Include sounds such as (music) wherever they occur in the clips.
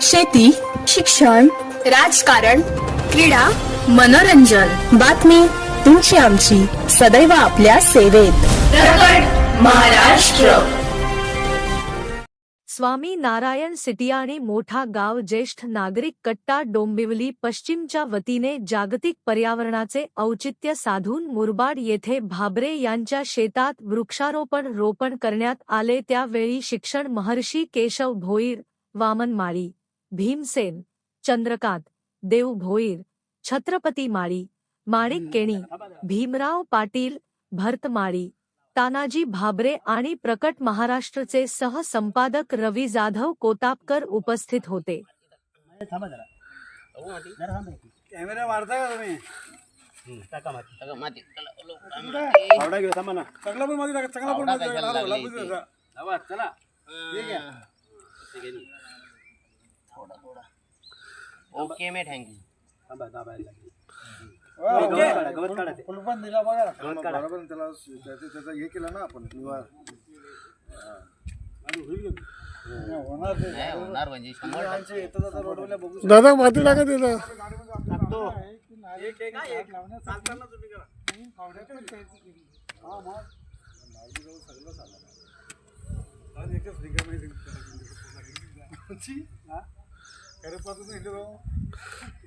शेती शिक्षण राजकारण क्रीडा मनोरंजन. बातमी तुमची आमची. सदैव आपल्या सेवेत. महाराष्ट्र. स्वामी नारायण सिटियाणे मोठा गाव ज्येष्ठ नागरिक कट्टा डोंबिवली पश्चिमच्या वतीने जागतिक पर्यावरणाचे औचित्य साधून मुरबाड येथे भाबरे यांच्या शेतात वृक्षारोपण रोपण करण्यात आले. त्यावेळी शिक्षण महर्षी केशव भोईर वामन माळी भीमसेन चंद्रकांत देव भोईर छत्रपती माळी माणिक केणी भीमराव पाटील भरत माळी तानाजी भाबरे आणि प्रकट महाराष्ट्रचे सहसंपादक रवी जाधव कोतापकर उपस्थित होते. कॅमेरा मारता का तुम्ही? आवडा घेऊ थांबा ना. चांगला दिला बघा गवत काढा. बरोबर त्याला त्याचं त्याचं हे केलं ना आपण निवार हा. आणि होईल का? हा, होणार ते. नाही होणार म्हणजे शंभर टक्के. आमच्या येता जाता रोडवरल्या बघू शकतो. दादा माती टाका तिला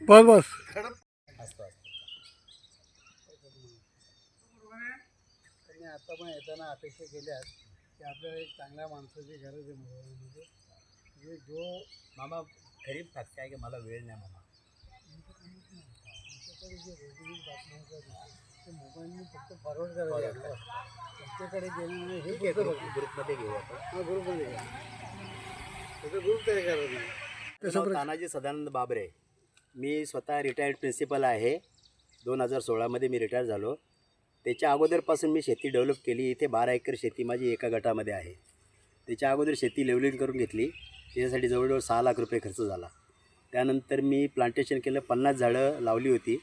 बस बस. त्यांनी आता पण येताना अपेक्षा केल्या की आपल्याला एक चांगल्या माणसाची गरज आहे मोबाईलमध्ये. म्हणजे जो मामा गरीब खात काय की मला वेळ नाही मामा. त्यांच्याकडे जे रेडिओ बातम्या ते मोबाईलने फक्त फॉरवर्ड करायला लागतात. त्यांच्याकडे गेलं म्हणजे हे बघा ग्रुपमध्ये घेऊ आपण. हा ग्रुपमध्ये घ्या त्याचा ग्रुप तयार करायचा. माझं नाव तानाजी सदानंद बाबरे मी स्वतः रिटायर्ड प्रिन्सिपल आहे. दोन हजार सोळामध्ये मी रिटायर झालो. त्याच्या अगोदरपासून मी शेती डेव्हलप केली. इथे बारा एकर शेती माझी एका गटामध्ये आहे. त्याच्या अगोदर शेती लेवलिंग करून घेतली. त्याच्यासाठी जवळजवळ सहा लाख रुपये खर्च झाला. त्यानंतर मी प्लांटेशन केलं. पन्नास झाडं लावली होती.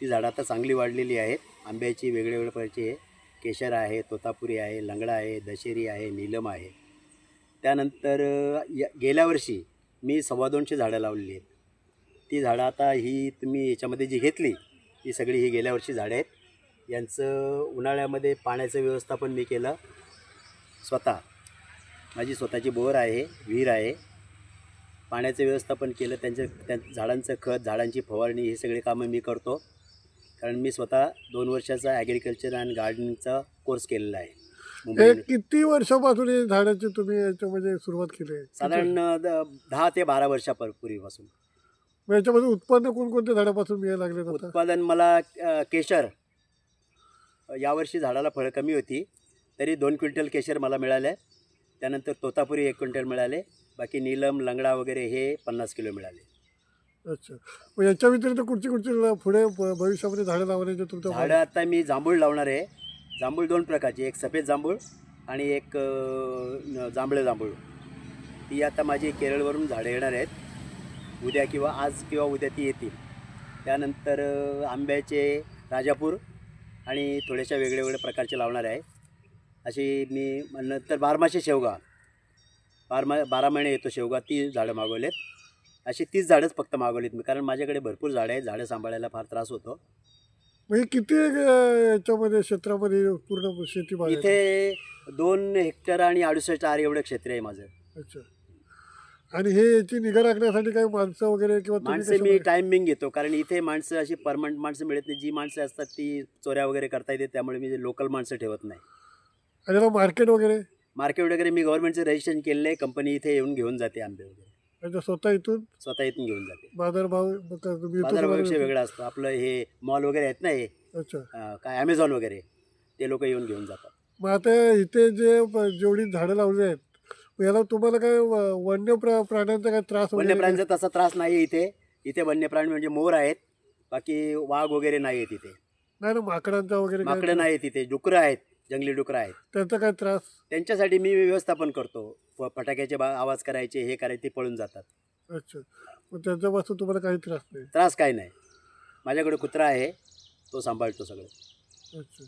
ती झाडं आता चांगली वाढलेली आहेत. आंब्याची वेगळ्या वेगळ्या प्रकारची आहे केशर आहे तोतापुरी आहे लंगडा आहे दशेरी आहे नीलम आहे. त्यानंतर या गेल्या वर्षी मी सव्वा दोनशे झाडं लावलेली आहेत. ती झाडं आता ही तुम्ही याच्यामध्ये जी घेतली ती सगळी ही गेल्या वर्षी झाडं आहेत. यांचं उन्हाळ्यामध्ये पाण्याचं व्यवस्थापन मी केलं. स्वतः. माझी स्वतःची बोर आहे विहीर आहे. पाण्याचं व्यवस्थापन केलं त्यांचं त्या झाडांचं खत झाडांची फवारणी हे सगळे कामं मी करतो. कारण मी स्वतः दोन वर्षाचा ॲग्रिकल्चर अँड गार्डनिंगचा कोर्स केलेला आहे. हे किती वर्षापासून हे झाडाची तुम्ही याच्यामध्ये सुरुवात केली आहे? साधारण द- दहा ते बारा वर्षापूर्वीपासून मग याच्यामध्ये उत्पन्न कोणकोणत्या झाडापासून मिळायला लागले आता? उत्पादन मला अ, केशर. अ, यावर्षी झाडाला फळं कमी होती तरी दोन क्विंटल केशर मला मिळाले. त्यानंतर तोतापुरी एक क्विंटल मिळाले. बाकी नीलम लंगडा वगैरे हे पन्नास किलो मिळाले. अच्छा. मग याच्या व्यतिरिक्त कुठची कुठची ल- पुढे भ- भविष्यामध्ये झाडं लावण्याचे तुमचं झाडं आता मी जांभूळ लावणार आहे. जांभूळ दोन प्रकारची एक सफेद जांभूळ आणि एक जांभळं जांभूळ. ती आता माझी केरळवरून झाडं येणार आहेत. उद्या किंवा आज किंवा उद्या ती येतील. त्यानंतर आंब्याचे राजापूर आणि थोड्याशा वेगळ्या वेगळ्या प्रकारचे लावणार आहे. अशी मी नंतर बारमाशी शेवगा. बारमा बारा महिने येतो शेवगा ती झाडं मागवलेत. अशी तीच झाडंच फक्त मागवलीत मी कारण माझ्याकडे भरपूर झाडं आहेत झाडं सांभाळायला फार त्रास होतो. म्हणजे किती याच्यामध्ये क्षेत्रामध्ये पूर्ण शेती बाग आहे? इथे दोन हेक्टर आणि अडुसष्ट आर एवढं क्षेत्र आहे माझं. अच्छा. आणि हे याची निगा राखण्यासाठी काही माणसं वगैरे किंवा तुम्ही माणसं मी कशामध्ये- टायमिंग घेतो कारण इथे माणसं अशी परमनंट माणसं मिळत नाही. जी माणसं असतात ती चोऱ्या वगैरे करता येते त्यामुळे मी लोकल माणसं ठेवत नाही. आणि मार्केट वगैरे? मार्केट वगैरे मी गव्हर्नमेंटचं रजिस्ट्रेशन केलेलं आहे कंपनी इथे येऊन घेऊन जाते आंबे वगैरे. म्हणजे स्वतः इथून स्वतः इथून घेऊन जाते. बाजारभाव मग का- तुम्ही इथून तुम्हाला- वेगळा असतो. आपलं हे मॉल वगैरे आहेत ना हे अच्छा. अं, काय ॲमेझॉन वगैरे ते लोक येऊन घेऊन जातात. मग आता इथे जे प- जेवढी झाडं लावली आहेत मग याला तुम्हाला काय व- वन्य प्रा प्राण्यांचा काय त्रास वगैरे काय? वन्यप्राण्यांचा तसा त्रास नाही आहे इथे. इथे वन्यप्राणी म्हणजे मोर आहेत बाकी वाघ वगैरे नाही आहेत इथे. नाही ना माकडांचा वगैरे काय माकडं नाही तिथे डुकरं आहेत. जंगली डुकरं आहेत. त्यांचा काय त्रास? त्यांच्यासाठी मी व्यवस्थापन करतो. फ- फटाक्याचे बा आवाज करायचे हे करायचे ते पळून जातात. अच्छा. मग त्यांच्यापासून तुम्हाला काही त्रास नाही? त्रास काय नाही. माझ्याकडे कुत्रा आहे तो सांभाळतो सगळं. अच्छा.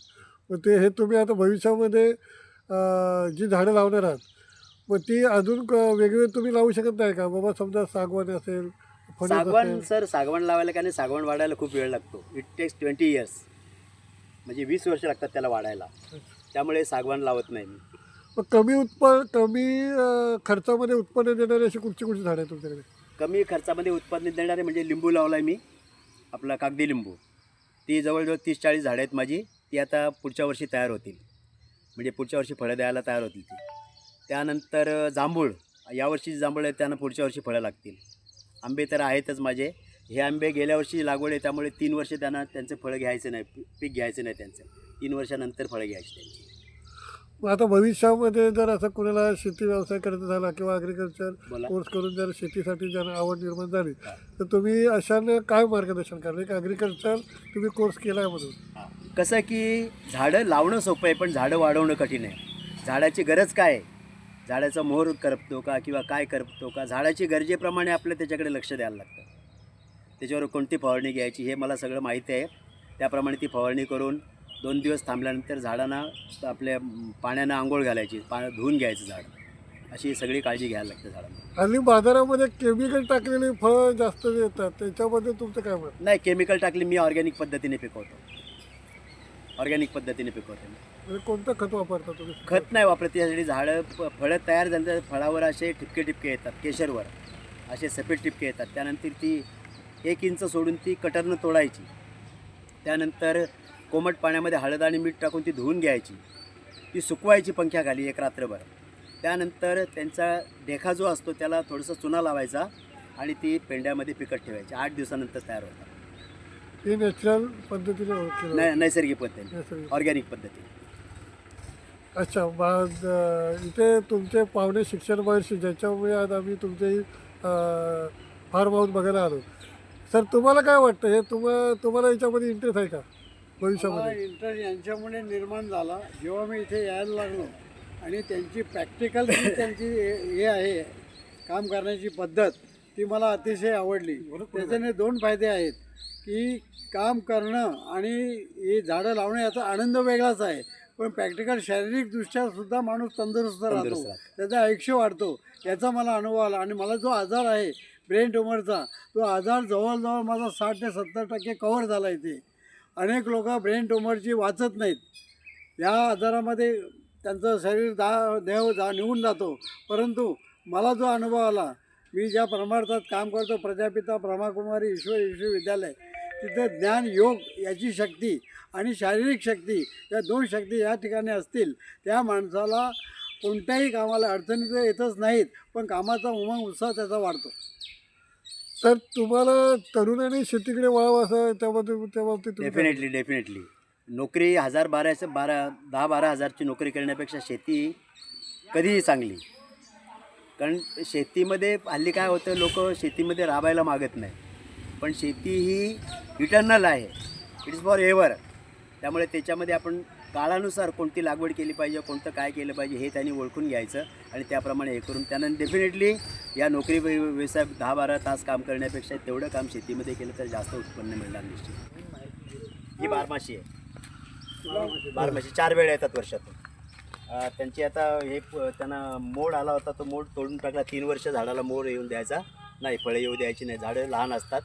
मग ते हे तुम्ही आता भविष्यामध्ये अं, जी झाडं लावणार आहात मग ती अजून क- वेगवेगळे तुम्ही लावू शकत नाही का? बाबा समजा सागवान असेल फणस सागवान असेल. सर सागवान लावायला कारण सागवान वाढायला खूप वेळ लागतो. इट टेक्स ट्वेंटी इयर्स म्हणजे वीस वर्ष लागतात त्याला वाढायला. त्यामुळे सागवान लावत नाही मी. मग कमी उत्पन्न कमी अं, खर्चामध्ये उत्पन्न देणारी अशी कुठची कुठची झाडं आहे तुमच्याकडे? कमी खर्चामध्ये उत्पादन देणारे म्हणजे लिंबू लावला आहे मी. आपला कागदी लिंबू. ती जवळजवळ तीस चाळीस झाडं आहेत माझी. ती आता पुढच्या वर्षी तयार होतील. म्हणजे पुढच्या वर्षी फळं द्यायला तयार होतील ती. त्यानंतर अ, जांभूळ. यावर्षी जांभूळ आहेत त्यांना पुढच्या वर्षी फळं लागतील. आंबे तर आहेतच माझे. हे आंबे गेल्या वर्षी लागवड आहे त्यामुळे तीन वर्ष त्यांना त्यांचं फळं घ्यायचं नाही पीक घ्यायचं नाही त्यांचं. तीन वर्षानंतर फळं घ्यायची त्यांची. मग आता भविष्यामध्ये जर असं कोणाला शेती व्यवसाय करायचा झाला किंवा ॲग्रिकल्चर कोर्स करून जर शेतीसाठी जर आवड निर्माण झाली तर तुम्ही अशाने काय मार्गदर्शन कराल? एक ॲग्रिकल्चर तुम्ही कोर्स केला आहे म्हणून कसं की झाडं लावणं सोपं आहे पण झाडं वाढवणं कठीण आहे. झाडाची गरज काय आहे? झाडाचा मोहर करपतो का किंवा काय करपतो का? झाडाची गरजेप्रमाणे आपलं त्याच्याकडे लक्ष द्यायला लागतं. त्याच्यावर कोणती फवारणी घ्यायची हे मला सगळं माहिती आहे. त्याप्रमाणे ती फवारणी करून दोन दिवस थांबल्यानंतर झाडांना आपल्या पाण्यानं आंघोळ घालायची पाण्यात धुवून घ्यायचं झाड. अशी सगळी काळजी घ्यायला लागते झाडांना. हल्ली बाजारामध्ये केमिकल टाकलेली फळं जास्त येतात त्याच्याबद्दल तुमचं काय मत? नाही केमिकल टाकली मी ऑर्गॅनिक पद्धतीने पिकवतो. ऑर्गॅनिक पद्धतीने पिकवतो मी. म्हणजे कोणतं खत वापरता तुम्ही? खत नाही वापरत त्यासाठी झाडं फ- फळं तयार झाल्यानंतर फळावर असे ठिपके ठिपके येतात केशरवर. असे सफेद ठिपके येतात त्यानंतर ती एक इंच सोडून ती कटरनं तोडायची. त्यानंतर कोमट पाण्यामध्ये हळद आणि मीठ टाकून ती धुवून घ्यायची. ती सुकवायची पंख्याखाली एक रात्रभर. त्यानंतर त्यांचा देखा जो असतो त्याला थोडंसं चुना लावायचा आणि ती पेंड्यामध्ये पिकत ठेवायची. आठ दिवसानंतर तयार होतात. हे नॅचरल पद्धतीने नैसर्गिक नैसर्गिक. ऑर्गॅनिक पद्धतीने. अच्छा मग इथे तुमचे पाहुणे शिक्षण महर्षी ज्याच्यामुळे आज आम्ही तुमचे फार्म हाऊस बघायला आलो. सर तुम्हाला काय वाटतं? हे तुम्हा तुम्हाला याच्यामध्ये इंटरेस्ट आहे का? भविष्यामध्ये? इंटरेस्ट यांच्यामुळे निर्माण झाला. जेव्हा मी इथे यायला लागलो आणि त्यांची प्रॅक्टिकल (coughs) त्यांची हे आहे काम करण्याची पद्धत ती मला अतिशय आवडली. त्याच्याने दोन फायदे आहेत की काम करणं आणि हे झाडं लावणं याचा आनंद वेगळाच आहे. पण प्रॅक्टिकल शारीरिकदृष्ट्या सुद्धा माणूस तंदुरुस्त राहतो. त्याचं आयुष्य वाढतो. याचा मला अनुभव आला आणि मला जो आजार आहे ब्रेन ट्युमरचा. तो आजार जवळजवळ माझा साठ ते सत्तर टक्के कव्हर झाला इथे. अनेक लोक ब्रेन ट्युमरची वाचत नाहीत. या आजारामध्ये त्यांचं शरीर दा देह जा निघून जातो. परंतु मला जो अनुभव आला मी ज्या परमार्थात काम करतो प्रजापिता ब्रह्माकुमारी ईश्वर विश्वविद्यालय तिथं ज्ञान योग याची शक्ती आणि शारीरिक शक्ती या दोन शक्ती या ठिकाणी असतील त्या माणसाला कोणत्याही कामाला अडचणी तर येतच नाहीत पण कामाचा उमंग उत्साह त्याचा वाढतो. सर तुम्हाला तरुणांनी शेतीकडे वळावं असं त्याबद्दल त्या बाबतीत डेफिनेटली डेफिनेटली नोकरी हजार बाराच्या बारा दहा बारा हजारची नोकरी करण्यापेक्षा शेती कधीही चांगली. कारण शेतीमध्ये हल्ली काय होतं लोक शेतीमध्ये राबायला मागत नाही. पण शेती ही इटर्नल आहे. इट इज फॉर एव्हर त्यामुळे त्याच्यामध्ये आपण काळानुसार कोणती लागवड केली पाहिजे कोणतं काय केलं पाहिजे हे त्यांनी ओळखून घ्यायचं आणि त्याप्रमाणे हे करून त्यांना डेफिनेटली या नोकरी व्यवसाय दहा बारा तास काम करण्यापेक्षा तेवढं काम शेतीमध्ये केलं तर जास्त उत्पन्न मिळणार निश्चित. ही बारमाशी आहे. बारमाशी चार वेळा येतात वर्षातून. त्यांची आता हे त्यांना मोड आला होता तो मोड तोडून टाकला. तीन वर्ष झाडाला मोड येऊन द्यायचा. नाही फळे येऊ द्यायची नाही. झाडं लहान असतात.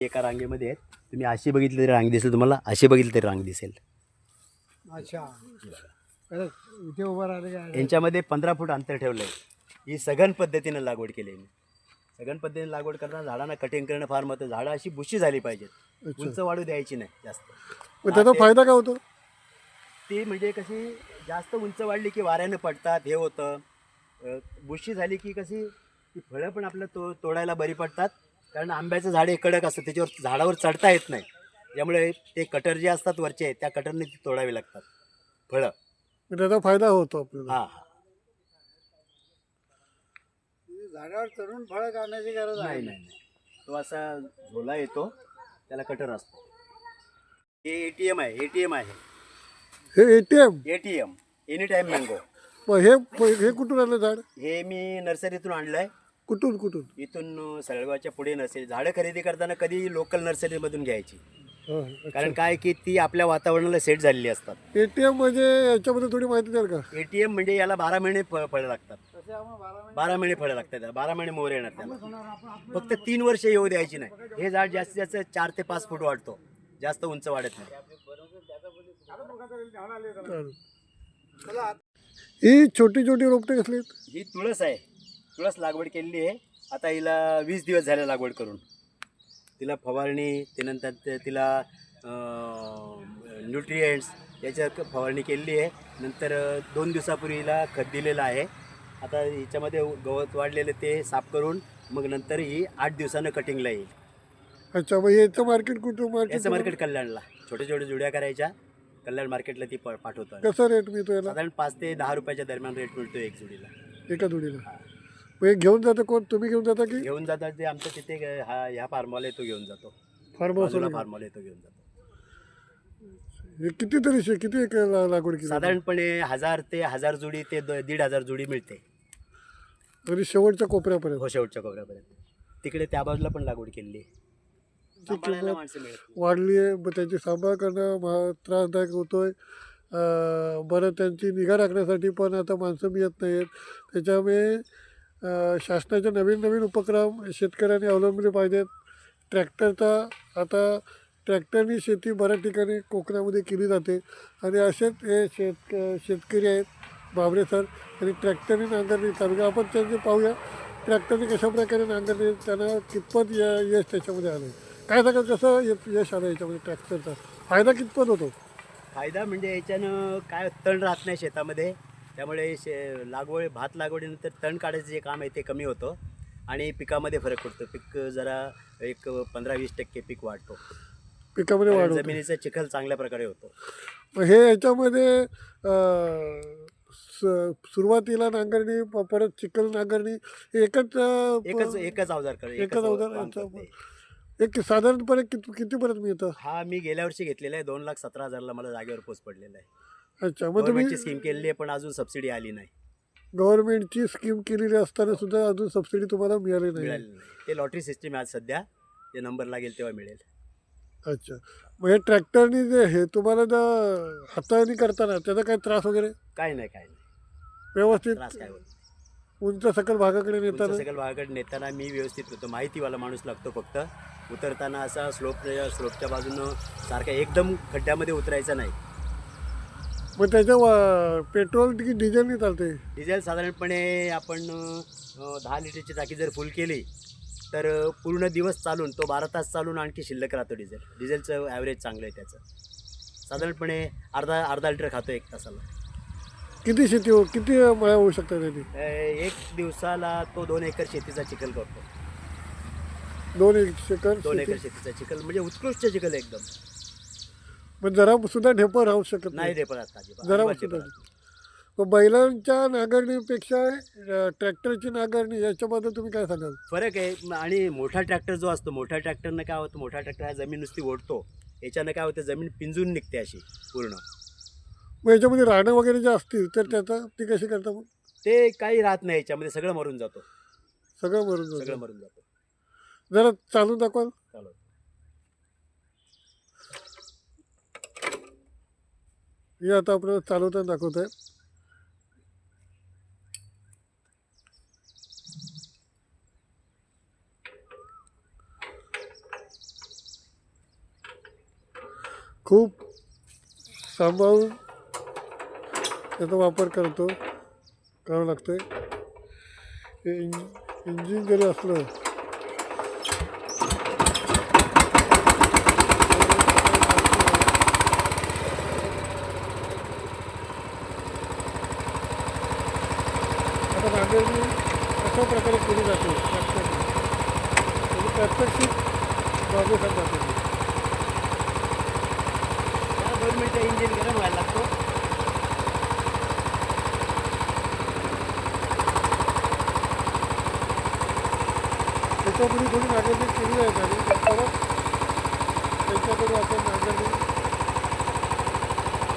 एका रांगेमध्ये आहेत. तुम्ही अशी बघितली तरी रांग दिसेल तुम्हाला अशी बघितली तरी रांग दिसेल. अच्छा. खरंच इथे उभं राहिले काय यांच्यामध्ये पंधरा फूट अंतर ठेवलं आहे ही सघन पद्धतीनं लागवड केली आहे मी. सघन पद्धतीने लागवड करताना झाडांना कटिंग करणं फार महत्त्वाचं झाडं अशी बुशी झाली पाहिजेत. उंच वाढू द्यायची नाही जास्त. मग त्याचा फायदा काय होतो? ती म्हणजे कशी जास्त उंच वाढली की वाऱ्यानं पडतात हे होतं. अ, बुशी झाली की कशी ती फळं पण आपलं तो तोडायला बरी पडतात. कारण आंब्याचं झाड हे कडक असतं त्याच्यावर झाडावर चढता येत नाही. त्यामुळे ते कटर जे असतात वरचे त्या कटरने ती तोडावी लागतात. फळं. मग त्याचा फायदा होतो आपल्याला. हां हां. झाडावर चढून फळं काढण्याची गरज आहे. नाही नाही नाही. तो असा झोला येतो त्याला कटर असतो. हे ए टी एम आहे ए टी एम आहे. हे ATM A T M any time mango. मग हे हे कुठून आलं झाड? हे मी नर्सरीतून आणलं आहे कुठून कुठून? इथून सळगावच्या पुढे नर्सरी. झाडं खरेदी करताना कधी लोकल नर्सरीमधून घ्यायची. हां कारण काय की ती आपल्या वातावरणाला सेट झालेली असतात. एटीएम म्हणजे याच्यामध्ये थोडी माहिती द्याल का? ए टी एम म्हणजे याला बारा महिने फ फळं लागतात. बारा महिने फळं लागतात बारा महिने मोहर येणार त्याला. फक्त तीन वर्ष येऊ द्यायची नाही. हे झाड जास्तीत जास्त चार ते पाच फूट वाढतो. जास्त उंच वाढत नाही. ही छोटी छोटी रोपटे कसली? ही तुळस आहे. तुळस लागवड केलेली आहे. आता हिला वीस दिवस झाले लागवड करून. तिला फवारणी त्यानंतर ते- तिला न्यूट्रिएंट्स याच्या क- फवारणी केलेली आहे. नंतर दोन दिवसापूर्वी हिला खत दिलेलं आहे. आता हिच्यामध्ये गवत वाढलेलं ते साफ करून मग नंतर ही आठ दिवसानं कटिंगला येईल. अच्छा मग याचं मार्केट कुठं मार्केट याचं मार्केट कल्याणला. छोट्या छोट्या जुड्या करायच्या. कल्याण मार्केटला ती प- पाठवतो. कसा रेट मिळतो साधारण पाच ते दहा रुपयाच्या दरम्यान रेट मिळतो एक जुडीला. एका जोडीला? मग हे घेऊन जातं कोण? तुम्ही घेऊन जाता की? घेऊन जातात ते आमचं तिथे हा ह्या फार्मवाला येतो घेऊन जातो. फार्म बाजूला हाऊस फार्मवाला येतो घेऊन जातो. हे किती तरी शे- किती एकर ला- लागवड केली? साधारणपणे हजार ते हजार जुडी ते द- दीड हजार जुडी मिळते. आणि शेवटच्या कोपऱ्यापर्यंत? हो शेवटच्या कोपऱ्यापर्यंत. तिकडे त्या बाजूला पण लागवड केलेली आहे. सांभाळायला माणसं मिळत नाही. वाढली आहे मग त्याची सांभाळ करणं महा त्रासदायक होतोय. अं, बरं त्यांची निगा राखण्यासाठी पण आता माणसं मिळत नाहीत त्याच्यामुळे शासनाचे नवीन नवीन उपक्रम शेतकऱ्यांनी अवलंबले पाहिजेत. ट्रॅक्टरचा आता ट्रॅक्टरनी शेती बऱ्याच ठिकाणी कोकणामध्ये केली जाते. आणि असेच हे शेत शेतकरी आहेत बाबरे सर. आणि ट्रॅक्टरने नांगरणी चालू आपण त्यांचे पाहूया ट्रॅक्टरने कशा प्रकारे नांगरणी त्यांना कितपत य यश त्याच्यामध्ये आलं काय सांगाल कसं यश आलं याच्यामध्ये ट्रॅक्टरचा? फायदा कितपत होतो? फायदा म्हणजे याच्यानं काय तण राहत नाही शेतामध्ये. त्यामुळे शे लागवड भात लागवडीनंतर तण काढायचं जे काम आहे ते कमी होतं आणि पिकामध्ये फरक पडतो. पीक जरा एक पंधरा वीस टक्के पीक वाढतो. पिकामध्ये वाढ होते. जमिनीचा चिखल चांगल्या प्रकारे होतो. मग हे याच्यामध्ये अं, स- सुरुवातीला नांगरणी प- परत चिखल नांगरणी हे एकच अं, एकच एकच अवजार कर एकच अवजार याचं- एक साधारणपणे किती कितीपर्यंत मिळतं? हा मी गेल्या वर्षी घेतलेला आहे. दोन लाख सतरा हजारला मला जागेवर पोच पडलेला आहे. अच्छा मग तुम्ही गव्हर्नमेंटची स्कीम केलेली आहे पण अजून सबसिडी आली नाही. गव्हर्नमेंटची स्कीम केलेली असताना सुद्धा अजून सबसिडी तुम्हाला मिळाली नाही. ते लॉटरी सिस्टीम आहे आज सध्या. ते नंबर लागेल तेव्हा मिळेल. अच्छा. मग हे ट्रॅक्टरनी जे हे तुम्हाला जर हाताळणी करताना त्याचा काही त्रास वगैरे? काय नाही काय नाही. व्यवस्थित? त्रास काय होत उंच सकल भागाकडे नेताना? सगळं भागाकडे नेताना मी व्यवस्थित होतो. माहितीवाला माणूस लागतो फक्त. उतरताना असा स्लोप स्लोपच्या बाजूनं सारखा एकदम खड्ड्यामध्ये उतरायचा नाही. मग त्याच्या वा- पेट्रोल की डिझेलनी चालते डिझेल साधारणपणे आपण अं, दहा लिटरची टाकी जर फुल केली तर अं, पूर्ण दिवस चालून तो बारा तास चालून आणखी शिल्लक राहतो डिझेल. डिझेलचं ॲव्हरेज चांगलं आहे त्याचं. साधारणपणे अर्धा अर्धा लिटर खातो एक तासाला. किती शेती हो किती मळ्या होऊ शकतात त्याची? अं, एक दिवसाला तो दोन एकर शेतीचा चिखल करतो. दोन एक एकर दोन शेती? एकर शेतीचा चिखल म्हणजे उत्कृष्ट चिखल एकदम. पण जरा सुद्धा ढेपर राहू शकत नाही. अजिबात. जरा अजिबात सुद्धा. मग बैलांच्या नांगरणीपेक्षा अं, ट्रॅक्टरची नांगरणी याच्याबद्दल तुम्ही काय सांगाल? फरक आहे. म- आणि मोठा ट्रॅक्टर जो असतो मोठ्या ट्रॅक्टरनं काय होतं मोठा ट्रॅक्टर हा जमीन नुसती ओढतो. याच्यानं काय होतं जमीन पिंजून निघते अशी पूर्ण. मग याच्यामध्ये राहणं वगैरे जे असतील तर त्याचा ती कशी करता मग? ते काही राहत नाही याच्यामध्ये सगळं मरून जातो. सगळं मरून सगळं जातं मरून जातो. जरा चालून दाखवाल? चालू मी आता आपल्याला चालवताना दाखवत आहे खूप सांभाळून त्याचा वापर करतो. करावं लागतो इंज इंजिन जरी असलं नांदेडनी अशा प्रकारे केली जाते. प्रात्यक्षिक बाबूसाहेब जाते. दोन मिनटं इंजिन गरम व्हायला लागतो. त्याच्यापूर्वी थोडी नांगरणी केली जायची. आणि परत त्यांच्याकडून आपण नांगरणी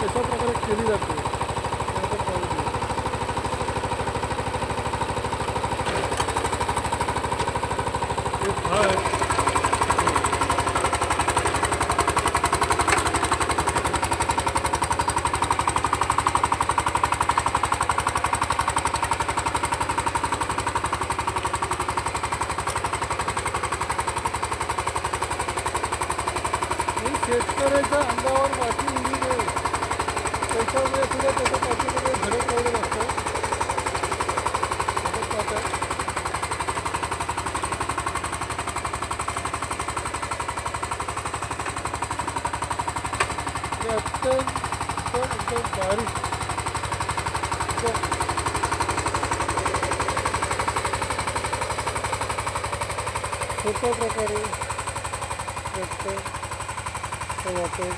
कशा प्रकारे केली जाते ते आपण पाहून घेऊ. हे फार आणि शेतकऱ्याच्या अंगावर माती उडी नये त्याच्यामुळे सुद्धा त्याच्या पाठीमध्ये धडक लावलेलं असतं आपण पाहताय. हे अत्यंत एकदम बारीक एकदम सोप्या प्रकारे वापर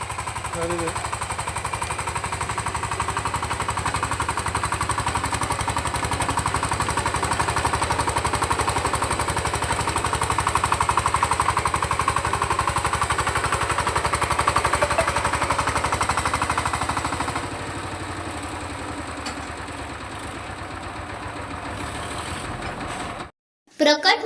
झालेला आहे प्रकट